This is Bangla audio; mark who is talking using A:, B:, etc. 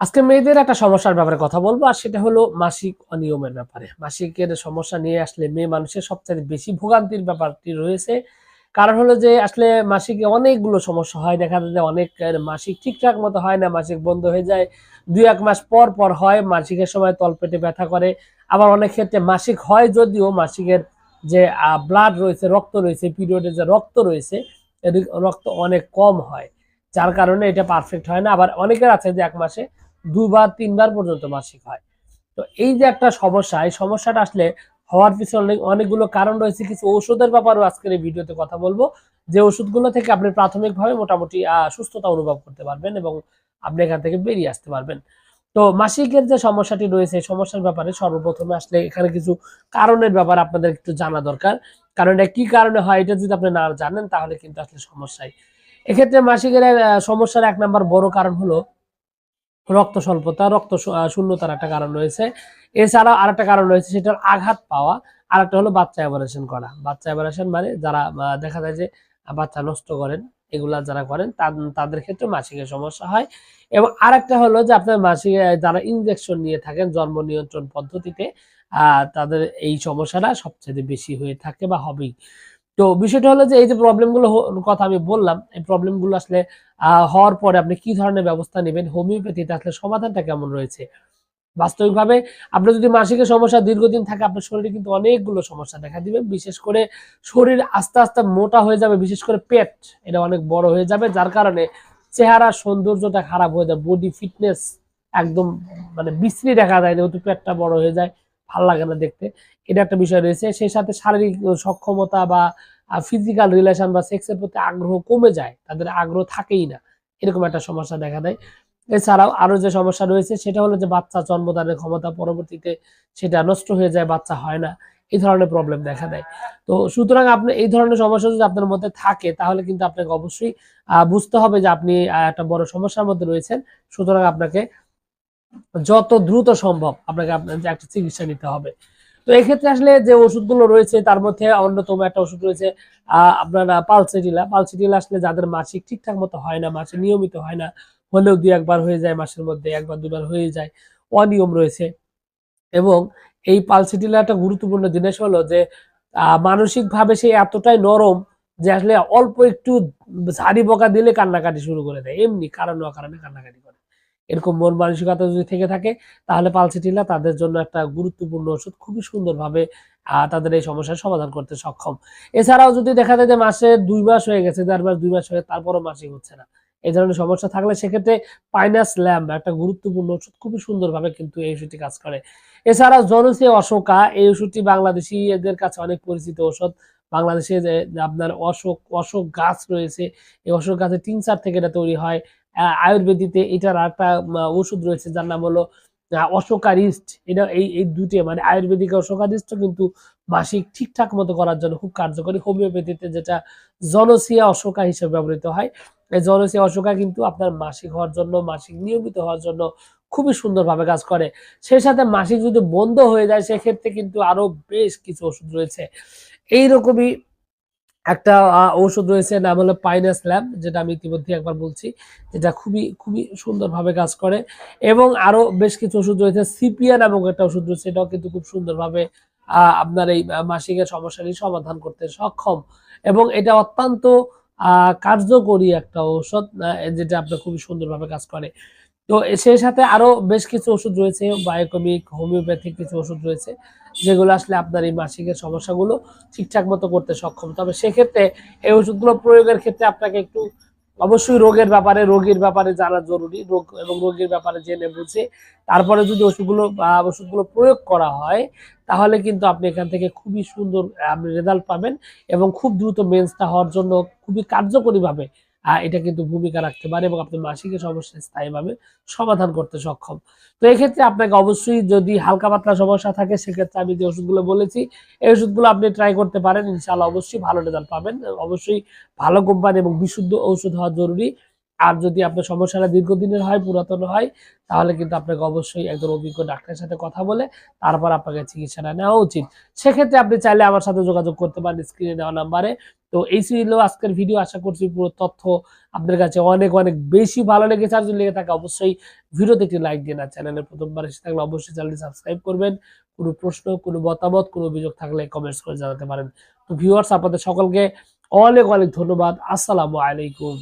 A: আজকে মেয়েদের একটা সমস্যার ব্যাপারে কথা বলব, আর সেটা হলো মাসিক অনিয়মের ব্যাপারে। মাসিকের সমস্যা নিয়ে আসলে মেয়ে মানুষের সবচেয়ে বেশি ভোগান্তির ব্যাপারটি রয়েছে। কারণ হলো যে, আসলে মাসিকে অনেকগুলো সমস্যা হয়। দেখা যায় যে অনেক মাসিক ঠিকঠাক মতো হয় না, মাসিক বন্ধ হয়ে যায়। দুই এক মাস পর পর হয়, মাসিকের সময় তলপেটে ব্যথা করে। আবার অনেক ক্ষেত্রে মাসিক হয় যদিও মাসিকের যে ব্লাড রয়েছে, রক্ত রয়েছে, পিরিয়ডের যে রক্ত রয়েছে রক্ত অনেক কম হয়। যার কারণে এটা পারফেক্ট হয় না। আবার অনেকের আছে যে এক মাসে দুবার, তিনবার পর্যন্ত মাসিক হয়। তো এই যে একটা সমস্যা, এই সমস্যাটা আসলে হওয়ার পিছনে অনেকগুলো কারণ রয়েছে। কিছু ঔষধের ব্যাপারেও আজকের এই ভিডিওতে কথা বলব। যে ওষুধগুলো থেকে আপনি প্রাথমিকভাবে মোটামুটি সুস্থতা অনুভব করতে পারবেন এবং আপনি এখান থেকে বেরিয়ে আসতে পারবেন। তো মাসিকের যে সমস্যাটি রয়েছে সমস্যার ব্যাপারে সর্বপ্রথমে আসলে এখানে কিছু কারণের ব্যাপারে আপনাদের একটু জানা দরকার। কারণ এটা কি কারণে হয়, এটা যদি আপনি না জানেন তাহলে কিন্তু আসলে সমস্যায় এক্ষেত্রে মাসিকের সমস্যার এক নাম্বার বড় কারণ হলো রক্ত স্বল্পতা, রক্ত শূন্যতার একটা কারণ রয়েছে। এছাড়াও আরেকটা কারণ রয়েছে, সেটার আঘাত পাওয়া। আরেকটা হলো বাচ্চা অপারেশন করা। বাচ্চা অপারেশন মানে যারা দেখা যায় যে বাচ্চা নষ্ট করেন, এগুলা যারা করেন তাদের ক্ষেত্রে মাসিকের সমস্যা হয়। এবং আরেকটা হলো যে আপনার মাসিক যারা ইনজেকশন নিয়ে থাকেন, জন্ম নিয়ন্ত্রণ পদ্ধতিতে তাদের এই সমস্যাটা সবচেয়ে বেশি হয়ে থাকে বা হবেই। তো বিষয়টা হলো যে এই যে প্রবলেমগুলো কথা আমি বললাম, এই প্রবলেমগুলো আসলে হওয়ার পরে আপনি কি ধরনের ব্যবস্থা নেবেন হোমিওপ্যাথিতে আসলে সমাধানটা কেমন রয়েছে? বাস্তবিকভাবে আপনার যদি মাসিকের সমস্যা দীর্ঘদিন থাকে, আপনার শরীরে কিন্তু অনেকগুলো সমস্যা দেখা দিবে, বিশেষ করে শরীর আস্তে আস্তে মোটা হয়ে যাবে, বিশেষ করে পেট, এটা অনেক বড় হয়ে যাবে, যার কারণে চেহারা সৌন্দর্যটা খারাপ হয়ে যায় বডি ফিটনেস একদম মানে বিশ্রী দেখা যায়, যেহেতু পেটটা বড় হয়ে যায় ভালো লাগে না দেখতে। এটা একটা বিষয় রয়েছে, সেই সাথে শারীরিক সক্ষমতা বা ফিজিক্যাল রিলেশন বা সেক্সের প্রতি আগ্রহ কমে যায়, তাদের আগ্রহ থাকেই না, এরকম একটা সমস্যা দেখা দেয়। এছাড়াও আরও যে সমস্যা রয়েছে, সেটা হলো যে বাচ্চা জন্মদানের ক্ষমতা পরবর্তীতে সেটা নষ্ট হয়ে যায়, বাচ্চা হয় না, এই ধরনের প্রবলেম দেখা দেয়। তো সুতরাং আপনি এই ধরনের সমস্যা যদি আপনার মধ্যে থাকে, তাহলে কিন্তু আপনাকে অবশ্যই বুঝতে হবে যে আপনি একটা বড় সমস্যার মধ্যে রয়েছেন। সুতরাং আপনাকে যত দ্রুত সম্ভব আপনাকে আপনার একটা চিকিৎসা নিতে হবে। তো এক্ষেত্রে আসলে যে ওষুধগুলো রয়েছে, তার মধ্যে অন্যতম একটা ওষুধ রয়েছে আপনার পালসেটিলা। পালসেটিলা আসলে যাদের মাসিক ঠিকঠাক মতো হয় না, মাসে নিয়মিত হয় না, হলেও দুই একবার হয়ে যায়, মাসের মধ্যে একবার, দুবার হয়ে যায়, অনিয়ম রয়েছে। এবং এই পালসিটিলা একটা গুরুত্বপূর্ণ জিনিস হলো যে মানসিকভাবে সে এতটাই নরম যে আসলে অল্প একটু ঝাড়ি বকা দিলে কান্নাকাটি শুরু করে দেয়। এমনি, কারণ অকারণে কান্নাকাটি করে। এরকম মন মানসিকতা যদি থেকে থাকে, তাহলে পালসিটিলা তাদের জন্য একটা গুরুত্বপূর্ণ ওষুধ খুবই সুন্দরভাবে তাদের এই সমস্যার সমাধান করতে সক্ষম। এছাড়াও যদি দেখা যায় যে মাসে দুই মাস হয়ে গেছে চার মাস, দুই মাস হয়ে, তারপরও মাসিক হচ্ছে না। এই ধরনের সমস্যা থাকলে সেক্ষেত্রে পাইনাস ল্যাম্প একটা গুরুত্বপূর্ণ ওষুধ খুবই সুন্দরভাবে কিন্তু এই ওষুধটি কাজ করে। এছাড়া জনসি অশোকা, এই ওষুধটি বাংলাদেশি এদের কাছে অনেক পরিচিত ওষুধ। বাংলাদেশে যে আপনার অশোক অশোক গাছ রয়েছে, এই অশোক গাছের টিনচার থেকে এটা তৈরি হয়। আয়ুর্বেদিতে এটার একটা ওষুধ রয়েছে যার নাম হলো অশোকারিস্ট এটা এই এই দুটি মানে আয়ুর্বেদিক অশোকারিস্ট কিন্তু মাসিক ঠিকঠাক মতো করার জন্য খুব কার্যকরী। হোমিওপ্যাথিতে যেটা জনসিয়া অশোকা হিসেবে ব্যবহৃত হয়, এই জনসিয়া অশোকা কিন্তু আপনার মাসিক হওয়ার জন্য, মাসিক নিয়মিত হওয়ার জন্য খুবই সুন্দরভাবে কাজ করে। সেই সাথে মাসিক যদি বন্ধ হয়ে যায়, সেক্ষেত্রে কিন্তু আরও বেশ কিছু ওষুধ রয়েছে। এইরকমই একটা ওষুধ রয়েছে, নাম হলো পাইনাস ল্যাব যেটা আমি ইতিমধ্যে একবার বলছি, যেটা খুবই খুবই সুন্দরভাবে কাজ করে। এবং আরও বেশ কিছু ওষুধ রয়েছে সিপিয়া নামক একটা ওষুধ রয়েছে, এটাও কিন্তু খুব সুন্দরভাবে আপনার এই মাসিকের সমস্যাটি সমাধান করতে সক্ষম। এবং এটা অত্যন্ত কার্যকরী একটা ঔষধ যেটা আপনার খুবই সুন্দরভাবে কাজ করে। তো সেই সাথে আরও বেশ কিছু ওষুধ রয়েছে বায়োকমিক হোমিওপ্যাথিক কিছু ওষুধ রয়েছে, যেগুলো আসলে আপনার এই মাসিকের সমস্যাগুলো ঠিকঠাক মতো করতে সক্ষম। তবে সেক্ষেত্রে এই ওষুধগুলো প্রয়োগের ক্ষেত্রে আপনাকে একটু অবশ্যই রোগের ব্যাপারে, রোগীর ব্যাপারে জানা জরুরি, রোগ এবং রোগীর ব্যাপারে জেনে বুঝে তারপরে যদি ওষুধগুলো ওষুধগুলো প্রয়োগ করা হয়, তাহলে কিন্তু আপনি এখান থেকে খুবই সুন্দর আপনি রেজাল্ট পাবেন এবং খুব দ্রুত মেন্সটা হওয়ার জন্য খুবই কার্যকরীভাবে এটা কিন্তু ভূমিকা রাখতে পারে এবং আপনার মাসিকের সমস্যা স্থায়ীভাবে সমাধান করতে সক্ষম। তো এক্ষেত্রে আপনাকে অবশ্যই যদি হালকা পাতলা সমস্যা থাকে, সেক্ষেত্রে আমি যে ওষুধগুলো বলেছি, এই ওষুধগুলো আপনি ট্রাই করতে পারেন। ইনশাআল্লাহ অবশ্যই ভালো রেজাল্ট পাবেন। অবশ্যই ভালো কোম্পানি এবং বিশুদ্ধ ঔষধ হওয়া জরুরি। আর যদি আপনার সমস্যাটা দীর্ঘদিনের হয়, পুরাতন হয়, তাহলে কিন্তু আপনাকে অবশ্যই একজন অভিজ্ঞ ডাক্তারের সাথে কথা বলে তারপর আপনাকে চিকিৎসাটা নেওয়া উচিত। সেক্ষেত্রে আপনি চাইলে আমার সাথে যোগাযোগ করতে পারেন স্ক্রিনে দেওয়া নাম্বারে তো এই ছিল আজকের ভিডিও আশা করছি পুরো তথ্য আপনার কাছে অনেক অনেক বেশি ভালো লেগেছে। আর যদি লেগে থাকে, অবশ্যই ভিডিওতে একটি লাইক দিন আর চ্যানেলে প্রথমবার এসে থাকলে অবশ্যই চ্যানেলটি সাবস্ক্রাইব করবেন। কোনো প্রশ্ন, কোনো মতামত, কোনো অভিযোগ থাকলে কমেন্টস করে জানাতে পারেন। তো ভিউয়ার্স আপনাদের সকলকে অনেক অনেক ধন্যবাদ। আসসালামু আলাইকুম।